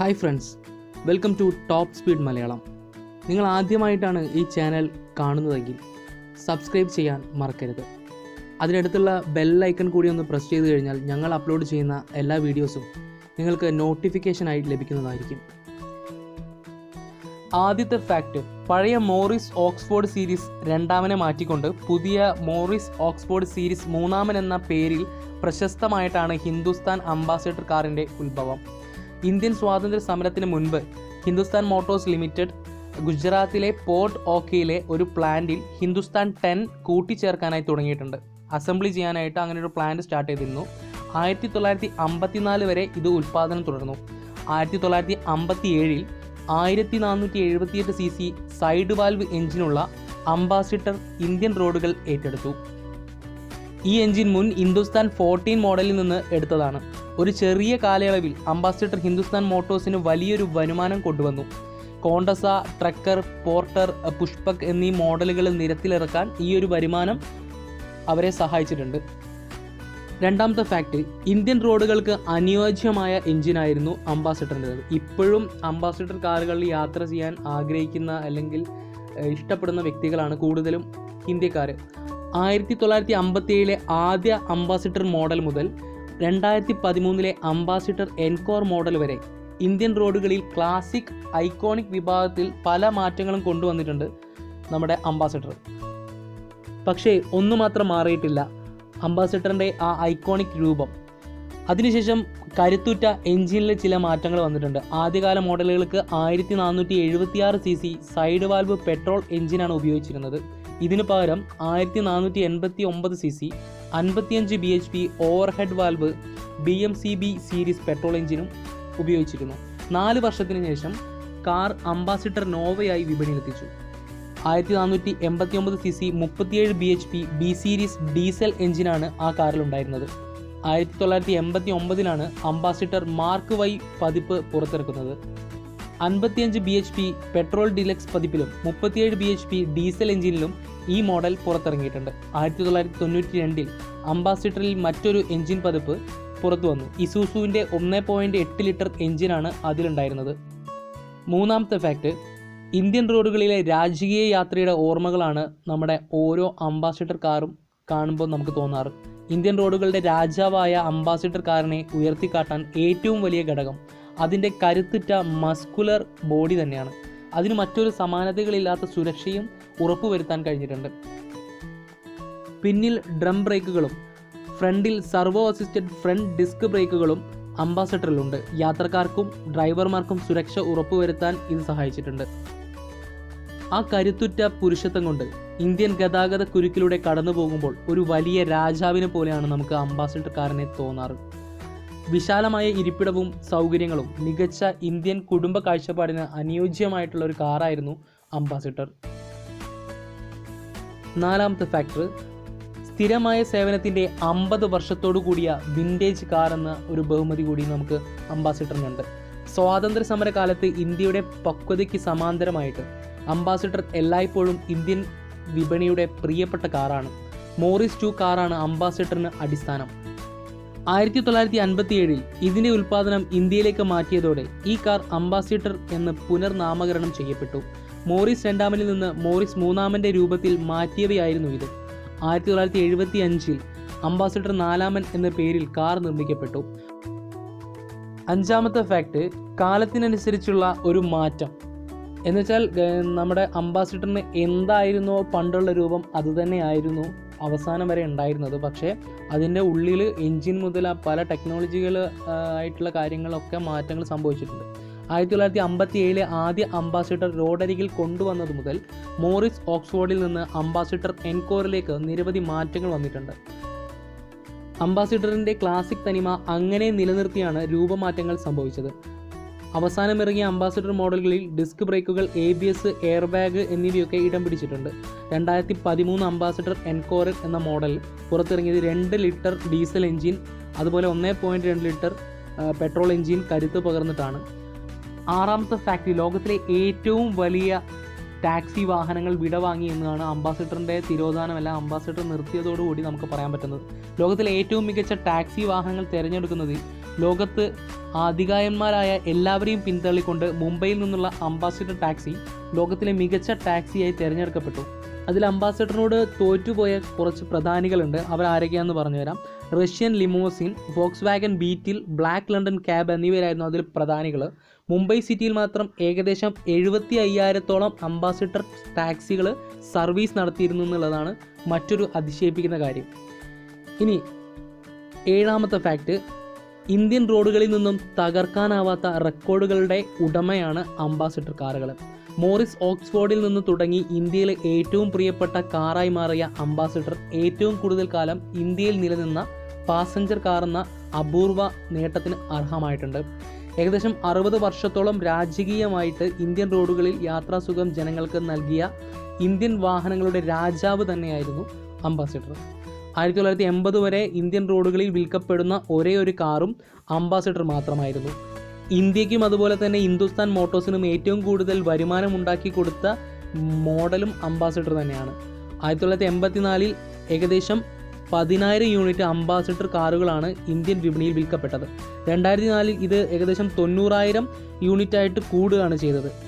Hi friends welcome to Top Speed Malayalam. നിങ്ങൾ ആദ്യമായിട്ടാണ് ഈ ചാനൽ കാണുന്നതെങ്കിൽ സബ്സ്ക്രൈബ് ചെയ്യാൻ മറക്കരുത്. അതിനടുത്തുള്ള ബെൽ ഐക്കൺ കൂടി ഒന്ന് പ്രസ് ചെയ്ത് കഴിഞ്ഞാൽ ഞങ്ങൾ അപ്ലോഡ് ചെയ്യുന്ന എല്ലാ വീഡിയോസും നിങ്ങൾക്ക് നോട്ടിഫിക്കേഷനായി ലഭിക്കുന്നതായിരിക്കും. ആദ്യത്തെ ഫാക്റ്റ് പഴയ മോറിസ് ഓക്സ്ഫോർഡ് സീരീസ് രണ്ടാമനെ മാറ്റിക്കൊണ്ട് പുതിയ മോറിസ് ഓക്സ്ഫോർഡ് സീരീസ് മൂന്നാമൻ എന്ന പേരിൽ പ്രശസ്തമായിട്ടാണ് ഹിന്ദുസ്ഥാൻ അംബാസഡർ കാറിന്റെ ഉത്ഭവം. ഇന്ത്യൻ സ്വാതന്ത്ര്യ സമരത്തിന് മുൻപ് ഹിന്ദുസ്ഥാൻ മോട്ടോഴ്സ് ലിമിറ്റഡ് ഗുജറാത്തിലെ പോർട്ട് ഓക്കയിലെ ഒരു പ്ലാന്റിൽ ഹിന്ദുസ്ഥാൻ ടെൻ കൂട്ടിച്ചേർക്കാനായി തുടങ്ങിയിട്ടുണ്ട്. അസംബ്ലി ചെയ്യാനായിട്ട് അങ്ങനെ ഒരു പ്ലാന്റ് സ്റ്റാർട്ട് ചെയ്തിരുന്നു. ആയിരത്തി തൊള്ളായിരത്തി അമ്പത്തിനാല് വരെ ഇത് ഉൽപ്പാദനം തുടർന്നു. ആയിരത്തി തൊള്ളായിരത്തി അമ്പത്തി ഏഴിൽ ആയിരത്തി നാനൂറ്റി എഴുപത്തിയെട്ട് സി സി സൈഡ് വാൽവ് എഞ്ചിനുള്ള അംബാസിഡർ ഇന്ത്യൻ റോഡുകൾ ഏറ്റെടുത്തു. ഈ എഞ്ചിൻ മുൻ ഹിന്ദുസ്ഥാൻ ഫോർട്ടീൻ മോഡലിൽ നിന്ന് എടുത്തതാണ്. ഒരു ചെറിയ കാലയളവിൽ അംബാസിഡർ ഹിന്ദുസ്ഥാൻ മോട്ടോഴ്സിന് വലിയൊരു വരുമാനം കൊണ്ടുവന്നു. കോണ്ടസ ട്രക്കർ പോർട്ടർ പുഷ്പക് എന്നീ മോഡലുകൾ നിരത്തിലിറക്കാൻ ഈ ഒരു വരുമാനം അവരെ സഹായിച്ചിട്ടുണ്ട്. രണ്ടാമത്തെ ഫാക്ട് ഇന്ത്യൻ റോഡുകൾക്ക് അനുയോജ്യമായ എഞ്ചിനായിരുന്നു അംബാസിഡറിന്റെ ഇപ്പോഴും അംബാസിഡർ കാറുകളിൽ യാത്ര ചെയ്യാൻ ആഗ്രഹിക്കുന്ന അല്ലെങ്കിൽ ഇഷ്ടപ്പെടുന്ന വ്യക്തികളാണ് കൂടുതലും ഇന്ത്യക്കാർ ആയിരത്തി തൊള്ളായിരത്തി അമ്പത്തി ഏഴിലെ ആദ്യ അംബാസിഡർ മോഡൽ മുതൽ രണ്ടായിരത്തി പതിമൂന്നിലെ അംബാസിഡർ എൻകോർ മോഡൽ വരെ ഇന്ത്യൻ റോഡുകളിൽ ക്ലാസിക് ഐക്കോണിക് വിഭാഗത്തിൽ പല മാറ്റങ്ങളും കൊണ്ടുവന്നിട്ടുണ്ട് നമ്മുടെ അംബാസിഡർ. പക്ഷേ ഒന്നു മാത്രം മാറിയിട്ടില്ല. അംബാസിഡറിന്റെ ആ ഐക്കോണിക് രൂപം. അതിനുശേഷം കരുത്തുറ്റ എഞ്ചിനിൽ ചില മാറ്റങ്ങൾ വന്നിട്ടുണ്ട്. ആദ്യകാല മോഡലുകൾക്ക് ആയിരത്തി നാനൂറ്റി എഴുപത്തിയാറ് C C side valve petrol എഞ്ചിനാണ് ഉപയോഗിച്ചിരുന്നത്. ഇതിനു പകരം ആയിരത്തി നാനൂറ്റി എൺപത്തി ഒമ്പത് സി സി അൻപത്തിയഞ്ച് B H P overhead valve B M C B series petrol എഞ്ചിനും ഉപയോഗിച്ചിരുന്നു. നാല് വർഷത്തിന് ശേഷം കാർ അംബാസിഡർ നോവയായി വിപണിയിലെത്തിച്ചു. ആയിരത്തി നാനൂറ്റി എൺപത്തി ഒമ്പത് സി സി മുപ്പത്തിയേഴ് B H P B series diesel എഞ്ചിനാണ് ആ കാറിൽ ഉണ്ടായിരുന്നത്. ആയിരത്തി തൊള്ളായിരത്തി എൺപത്തി ഒമ്പതിലാണ് അംബാസിഡർ മാർക്ക് വൈ പതിപ്പ് പുറത്തിറക്കുന്നത്. അൻപത്തിയഞ്ച് B H P petrol deluxe പതിപ്പിലും മുപ്പത്തിയേഴ് ബി എച്ച് പി ഡീസൽ എഞ്ചിനിലും ഈ മോഡൽ പുറത്തിറങ്ങിയിട്ടുണ്ട്. ആയിരത്തി തൊള്ളായിരത്തി തൊണ്ണൂറ്റി രണ്ടിൽ അംബാസിഡറിൽ മറ്റൊരു എഞ്ചിൻ പതിപ്പ് പുറത്തു വന്നു ഇസൂസുവിന്റെ ഒന്ന് പോയിന്റ് എട്ട് ലിറ്റർ എഞ്ചിനാണ് അതിലുണ്ടായിരുന്നത്. മൂന്നാമത്തെ ഫാക്റ്റ് ഇന്ത്യൻ റോഡുകളിലെ രാജകീയ യാത്രയുടെ ഓർമ്മകളാണ് നമ്മുടെ ഓരോ അംബാസിഡർ കാറും കാണുമ്പോൾ നമുക്ക് തോന്നാറ്. ഇന്ത്യൻ റോഡുകളുടെ രാജാവായ അംബാസിഡർ കാറിനെ ഉയർത്തിക്കാട്ടാൻ ഏറ്റവും വലിയ ഘടകം അതിന്റെ കരുത്തുറ്റ മസ്കുലർ ബോഡി തന്നെയാണ്. അതിന് മറ്റൊരു സമാനതകളില്ലാത്ത സുരക്ഷയും ഉറപ്പുവരുത്താൻ കഴിഞ്ഞിട്ടുണ്ട്. പിന്നിൽ ഡ്രം ബ്രേക്കുകളും ഫ്രണ്ടിൽ സർവോ അസിസ്റ്റഡ് ഫ്രണ്ട് ഡിസ്ക് ബ്രേക്കുകളും അംബാസഡറിലുണ്ട്. യാത്രക്കാർക്കും ഡ്രൈവർമാർക്കും സുരക്ഷ ഉറപ്പുവരുത്താൻ ഇത് സഹായിച്ചിട്ടുണ്ട്. ആ കരുത്തുറ്റ പുരുഷത്വം കൊണ്ട് ഇന്ത്യൻ ഗതാഗത കുരുക്കിലൂടെ കടന്നു പോകുമ്പോൾ ഒരു വലിയ രാജാവിനെ പോലെയാണ് നമുക്ക് അംബാസഡർ കാറിനെ തോന്നാറ്. വിശാലമായ ഇരിപ്പിടവും സൗകര്യങ്ങളും മികച്ച ഇന്ത്യൻ കുടുംബ കാഴ്ചപ്പാടിന് അനുയോജ്യമായിട്ടുള്ള ഒരു കാറായിരുന്നു അംബാസിഡർ. നാലാമത്തെ ഫാക്ടർ സ്ഥിരമായ സേവനത്തിന്റെ അമ്പത് വർഷത്തോടു കൂടിയ വിന്റേജ് കാർ എന്ന ഒരു ബഹുമതി കൂടി നമുക്ക് അംബാസിഡറിനുണ്ട്. സ്വാതന്ത്ര്യ സമര കാലത്ത് ഇന്ത്യയുടെ പക്വതയ്ക്ക് സമാന്തരമായിട്ട് അംബാസിഡർ എല്ലായ്പ്പോഴും ഇന്ത്യൻ വിപണിയുടെ പ്രിയപ്പെട്ട കാറാണ്. മോറിസ് ടു കാറാണ് അംബാസിഡറിന് അടിസ്ഥാനം. ആയിരത്തി തൊള്ളായിരത്തി അൻപത്തി ഏഴിൽ ഇതിന്റെ ഉൽപ്പാദനം ഇന്ത്യയിലേക്ക് മാറ്റിയതോടെ ഈ കാർ അംബാസിഡർ എന്ന് പുനർനാമകരണം ചെയ്യപ്പെട്ടു. മോറിസ് രണ്ടാമനിൽ നിന്ന് മോറിസ് മൂന്നാമന്റെ രൂപത്തിൽ മാറ്റിയവയായിരുന്നു ഇത്. ആയിരത്തി തൊള്ളായിരത്തി എഴുപത്തി അഞ്ചിൽ അംബാസിഡർ നാലാമൻ എന്ന പേരിൽ കാർ നിർമ്മിക്കപ്പെട്ടു. അഞ്ചാമത്തെ ഫാക്ട് കാലത്തിനനുസരിച്ചുള്ള ഒരു മാറ്റം. എന്നുവെച്ചാൽ നമ്മുടെ അംബാസിഡറിന് എന്തായിരുന്നു പണ്ടുള്ള രൂപം അതുതന്നെയായിരുന്നു അവസാനം വരെ ഉണ്ടായിരുന്നത്. പക്ഷേ അതിന്റെ ഉള്ളിൽ എൻജിൻ മുതൽ പല ടെക്നോളജികൾ ആയിട്ടുള്ള കാര്യങ്ങളൊക്കെ മാറ്റങ്ങൾ സംഭവിച്ചിട്ടുണ്ട്. ആയിരത്തി തൊള്ളായിരത്തി അമ്പത്തി ഏഴിലെ ആദ്യ അംബാസിഡർ റോഡരികിൽ കൊണ്ടുവന്നത് മുതൽ മോറിസ് ഓക്സ്ഫോർഡിൽ നിന്ന് അംബാസിഡർ എൻകോറിലേക്ക് നിരവധി മാറ്റങ്ങൾ വന്നിട്ടുണ്ട്. അംബാസിഡറിന്റെ ക്ലാസിക് തനിമ അങ്ങനെ നിലനിർത്തിയാണ് രൂപമാറ്റങ്ങൾ സംഭവിച്ചത്. അവസാനമിറങ്ങിയ അംബാസഡർ മോഡലുകളിൽ ഡിസ്ക് ബ്രേക്കുകൾ A B S air bag എന്നിവയൊക്കെ ഇടം പിടിച്ചിട്ടുണ്ട്. രണ്ടായിരത്തി പതിമൂന്ന് അംബാസിഡർ എൻകോർ എന്ന മോഡൽ. പുറത്തിറങ്ങിയത് രണ്ട് ലിറ്റർ ഡീസൽ എഞ്ചിൻ അതുപോലെ ഒന്നേ പോയിന്റ് രണ്ട് ലിറ്റർ പെട്രോൾ എഞ്ചിൻ കരുത്ത് പകർന്നിട്ടാണ്. ആറാമത്തെ ഫാക്ടറി ലോകത്തിലെ ഏറ്റവും വലിയ ടാക്സി വാഹനങ്ങൾ വിടവാങ്ങി എന്നതാണ് അംബാസിഡറിന്റെ തിരോധാനമല്ല അംബാസിഡർ നിർത്തിയതോടുകൂടി നമുക്ക് പറയാൻ പറ്റുന്നത്. ലോകത്തിലെ ഏറ്റവും മികച്ച ടാക്സി വാഹനങ്ങൾ തിരഞ്ഞെടുക്കുന്നതിൽ ലോകത്ത് ആധികായന്മാരായ എല്ലാവരെയും പിന്തള്ളിക്കൊണ്ട് മുംബൈയിൽ നിന്നുള്ള അംബാസിഡർ ടാക്സി ലോകത്തിലെ മികച്ച ടാക്സിയായി തിരഞ്ഞെടുക്കപ്പെട്ടു. അതിൽ അംബാസിഡറിനോട് തോറ്റുപോയ കുറച്ച് പ്രധാനികളുണ്ട്. അവർ പറഞ്ഞു തരാം Russian limousine Volkswagen Beetle black London cab എന്നിവരായിരുന്നു അതിൽ പ്രധാനികൾ മുംബൈ സിറ്റിയിൽ മാത്രം ഏകദേശം എഴുപത്തി അയ്യായിരത്തോളം അംബാസിഡർ ടാക്സികൾ സർവീസ് നടത്തിയിരുന്നു എന്നുള്ളതാണ് മറ്റൊരു അതിശയിപ്പിക്കുന്ന കാര്യം. ഇനി ഏഴാമത്തെ ഫാക്റ്റ് ഇന്ത്യൻ റോഡുകളിൽ നിന്നും തകർക്കാനാവാത്ത റെക്കോർഡുകളുടെ ഉടമയാണ് അംബാസിഡർ കാറുകൾ. മോറിസ് ഓക്സ്ഫോർഡിൽ നിന്ന് തുടങ്ങി ഇന്ത്യയിലെ ഏറ്റവും പ്രിയപ്പെട്ട കാറായി മാറിയ അംബാസിഡർ ഏറ്റവും കൂടുതൽ കാലം ഇന്ത്യയിൽ നിലനിന്ന പാസഞ്ചർ കാർ എന്ന അപൂർവ നേട്ടത്തിന് അർഹമായിട്ടുണ്ട്. ഏകദേശം അറുപത് വർഷത്തോളം രാജകീയമായിട്ട് ഇന്ത്യൻ റോഡുകളിൽ യാത്രാസുഖം ജനങ്ങൾക്ക് നൽകിയ ഇന്ത്യൻ വാഹനങ്ങളുടെ രാജാവ് തന്നെയായിരുന്നു അംബാസിഡർ. ആയിരത്തി തൊള്ളായിരത്തി എൺപത് വരെ ഇന്ത്യൻ റോഡുകളിൽ വിൽക്കപ്പെടുന്ന ഒരേ ഒരു കാറും അംബാസിഡർ മാത്രമായിരുന്നു. ഇന്ത്യക്കും അതുപോലെ തന്നെ ഹിന്ദുസ്ഥാൻ മോട്ടോഴ്സിനും ഏറ്റവും കൂടുതൽ വരുമാനം ഉണ്ടാക്കി കൊടുത്ത മോഡലും അംബാസിഡർ തന്നെയാണ്. ആയിരത്തി തൊള്ളായിരത്തി എൺപത്തിനാലിൽ ഏകദേശം പതിനായിരം യൂണിറ്റ് അംബാസിഡർ കാറുകളാണ് ഇന്ത്യൻ വിപണിയിൽ വിൽക്കപ്പെട്ടത്. രണ്ടായിരത്തി നാലിൽ ഇത് ഏകദേശം തൊണ്ണൂറായിരം യൂണിറ്റായിട്ട് കൂടുകയാണ് ചെയ്തത്.